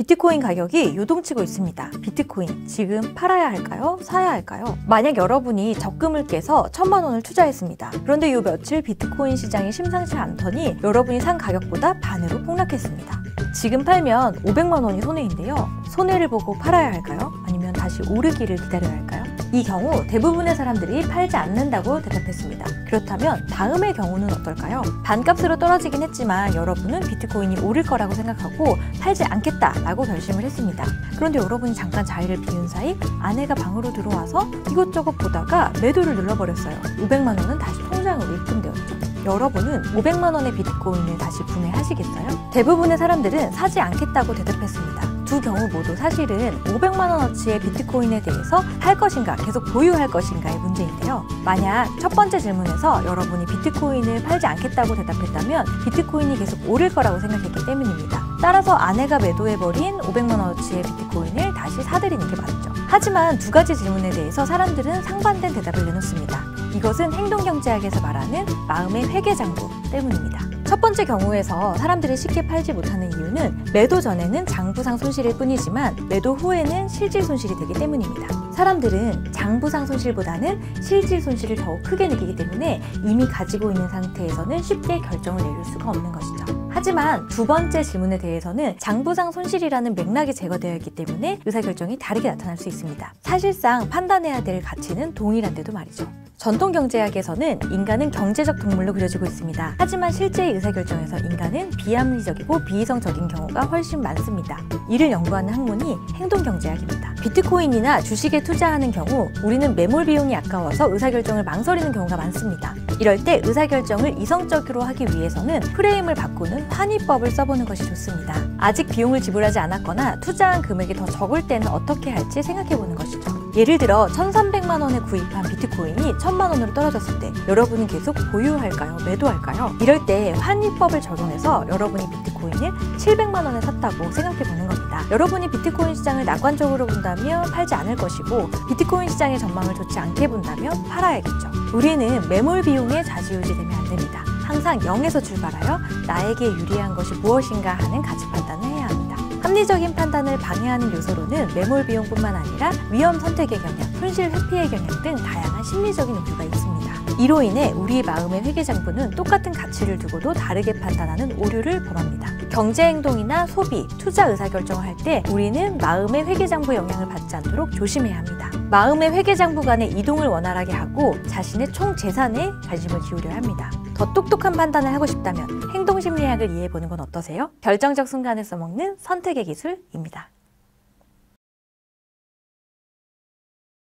비트코인 가격이 요동치고 있습니다. 비트코인 지금 팔아야 할까요? 사야 할까요? 만약 여러분이 적금을 깨서 천만 원을 투자했습니다. 그런데 요 며칠 비트코인 시장이 심상치 않더니 여러분이 산 가격보다 반으로 폭락했습니다. 지금 팔면 500만 원이 손해인데요. 손해를 보고 팔아야 할까요? 아니면 다시 오르기를 기다려야 할까요? 이 경우 대부분의 사람들이 팔지 않는다고 대답했습니다. 그렇다면 다음의 경우는 어떨까요? 반값으로 떨어지긴 했지만 여러분은 비트코인이 오를 거라고 생각하고 팔지 않겠다라고 결심을 했습니다. 그런데 여러분이 잠깐 자리를 비운 사이 아내가 방으로 들어와서 이것저것 보다가 매도를 눌러버렸어요. 500만 원은 다시 통장으로 입금되었죠. 여러분은 500만 원의 비트코인을 다시 구매하시겠어요? 대부분의 사람들은 사지 않겠다고 대답했습니다. 두 경우 모두 사실은 500만 원어치의 비트코인에 대해서 할 것인가 계속 보유할 것인가의 문제인데요. 만약 첫 번째 질문에서 여러분이 비트코인을 팔지 않겠다고 대답했다면 비트코인이 계속 오를 거라고 생각했기 때문입니다. 따라서 아내가 매도해버린 500만 원어치의 비트코인을 다시 사들이는 게 맞죠. 하지만 두 가지 질문에 대해서 사람들은 상반된 대답을 내놓습니다. 이것은 행동경제학에서 말하는 마음의 회계장부 때문입니다. 첫 번째 경우에서 사람들이 쉽게 팔지 못하는 이유는 매도 전에는 장부상 손실일 뿐이지만 매도 후에는 실질 손실이 되기 때문입니다. 사람들은 장부상 손실보다는 실질 손실을 더욱 크게 느끼기 때문에 이미 가지고 있는 상태에서는 쉽게 결정을 내릴 수가 없는 것이죠. 하지만 두 번째 질문에 대해서는 장부상 손실이라는 맥락이 제거되어 있기 때문에 의사결정이 다르게 나타날 수 있습니다. 사실상 판단해야 될 가치는 동일한데도 말이죠. 전통 경제학에서는 인간은 경제적 동물로 그려지고 있습니다. 하지만 실제 의사결정에서 인간은 비합리적이고 비이성적인 경우가 훨씬 많습니다. 이를 연구하는 학문이 행동경제학입니다. 비트코인이나 주식에 투자하는 경우 우리는 매몰 비용이 아까워서 의사결정을 망설이는 경우가 많습니다. 이럴 때 의사결정을 이성적으로 하기 위해서는 프레임을 바꾸는 환위법을 써보는 것이 좋습니다. 아직 비용을 지불하지 않았거나 투자한 금액이 더 적을 때는 어떻게 할지 생각해보는 것이죠. 예를 들어 1,300만 원에 구입한 비트코인이 1,000만 원으로 떨어졌을 때 여러분은 계속 보유할까요? 매도할까요? 이럴 때 환위법을 적용해서 여러분이 비트코인을 700만 원에 샀다고 생각해 보는 겁니다. 여러분이 비트코인 시장을 낙관적으로 본다면 팔지 않을 것이고 비트코인 시장의 전망을 좋지 않게 본다면 팔아야겠죠. 우리는 매몰 비용에 좌지우지되면 안 됩니다. 항상 0에서 출발하여 나에게 유리한 것이 무엇인가 하는 가치 판단을 합리적인 판단을 방해하는 요소로는 매몰 비용뿐만 아니라 위험 선택의 경향, 손실 회피의 경향 등 다양한 심리적인 오류가 있습니다. 이로 인해 우리 마음의 회계장부는 똑같은 가치를 두고도 다르게 판단하는 오류를 범합니다. 경제 행동이나 소비, 투자 의사결정을 할 때 우리는 마음의 회계장부 영향을 받지 않도록 조심해야 합니다. 마음의 회계장부 간의 이동을 원활하게 하고 자신의 총 재산에 관심을 기울여야 합니다. 더 똑똑한 판단을 하고 싶다면 행동심리학을 이해해보는 건 어떠세요? 결정적 순간에 써먹는 선택의 기술입니다.